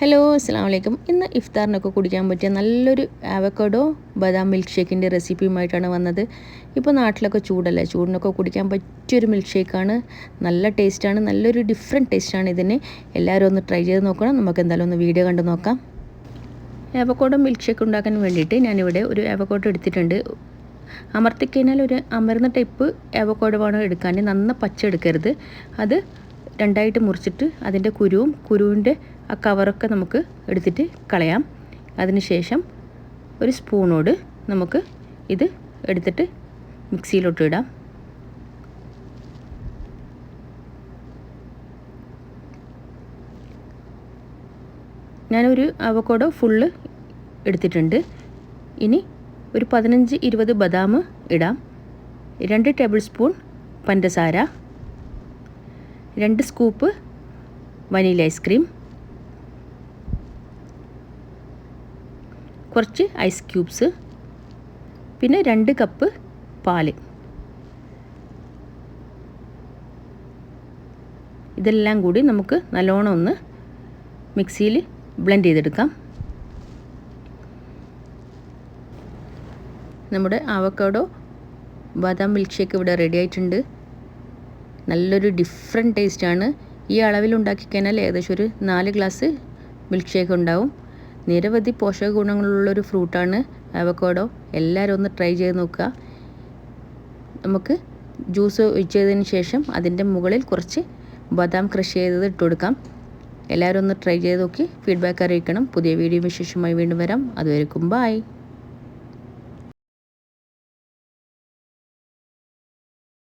Hello അസ്സാം വലൈക്കും ഇന്ന് ഇഫ്താറിനൊക്കെ കുടിക്കാൻ പറ്റിയ നല്ലൊരു ആവക്കോഡോ ബദാം മിൽക്ക് ഷേക്കിന്റെ റെസിപ്പിയുമായിട്ടാണ് വന്നത്. ഇപ്പോൾ നാട്ടിലൊക്കെ ചൂടല്ലേ? ചൂടിനൊക്കെ കുടിക്കാൻ പറ്റിയൊരു മിൽക്ക് ഷേക്കാണ് നല്ല ടേസ്റ്റാണ്. നല്ലൊരു ഡിഫറെന്റ് ടേസ്റ്റാണ് ഇതിന്. എല്ലാവരും ഒന്ന് ട്രൈ ചെയ്ത് നോക്കണം. നമുക്ക് എന്തായാലും ഒന്ന് വീഡിയോ കണ്ട് നോക്കാം. ആവക്കോഡോ മിൽക്ക് ഷേക്ക് ഉണ്ടാക്കാൻ വേണ്ടിയിട്ട് ഞാനിവിടെ ഒരു ആവക്കോഡോ എടുത്തിട്ടുണ്ട്. അമർത്തിക്കഴിഞ്ഞാൽ ഒരു അമർന്ന ടൈപ്പ് ആവക്കോഡോ വേണം എടുക്കാൻ. നന്ന പച്ച എടുക്കരുത്. അത് രണ്ടായിട്ട് മുറിച്ചിട്ട് അതിന്റെ കുരുവും കുരുവിന്റെ ആ കവറൊക്കെ നമുക്ക് എടുത്തിട്ട് കളയാം. അതിനുശേഷം ഒരു സ്പൂണോട് നമുക്ക് ഇത് എടുത്തിട്ട് മിക്സിയിലോട്ട് ഇടാം. ഞാനൊരു അവക്കോടോ ഫുള്ള് എടുത്തിട്ടുണ്ട്. ഇനി ഒരു പതിനഞ്ച് ഇരുപത് ബദാം ഇടാം. രണ്ട് ടേബിൾ സ്പൂൺ പഞ്ചസാര. രണ്ട് സ്കൂപ്പ് വനീല ഐസ്ക്രീം കുറച്ച് ഐസ് ക്യൂബ്സ് പിന്നെ രണ്ട് കപ്പ് പാൽ ഇതെല്ലാം കൂടി നമുക്ക് നല്ലോണം ഒന്ന് മിക്സിയിൽ ബ്ലെൻഡ് ചെയ്തെടുക്കാം. നമ്മുടെ ആവക്കാടോ ബാദാം മിൽക്ക് ഷേക്ക് ഇവിടെ റെഡി ആയിട്ടുണ്ട്. നല്ലൊരു ഡിഫറെന്റ് ടേസ്റ്റാണ് ഈ അളവിൽ കഴിഞ്ഞാൽ ഏകദേശം ഒരു നാല് ഗ്ലാസ് മിൽക്ക് ഷേക്ക് ഉണ്ടാവും. നിരവധി പോഷക ഗുണങ്ങളുള്ളൊരു ഫ്രൂട്ടാണ് അവക്കോഡോ എല്ലാവരും ഒന്ന് ട്രൈ ചെയ്ത് നോക്കുക. നമുക്ക് ജ്യൂസ് ഒഴിച്ചതിന് ശേഷം അതിന്റെ മുകളിൽ കുറച്ച് ബദാം ക്രഷ് ചെയ്തത് ഇട്ട് കൊടുക്കാം. എല്ലാവരും ഒന്ന് ട്രൈ ചെയ്ത് നോക്കി. ഫീഡ്ബാക്ക് അറിയിക്കണം. പുതിയ വീഡിയോ വിശേഷമായി വീണ്ടും വരാം. അതുവരെക്കും ബായ്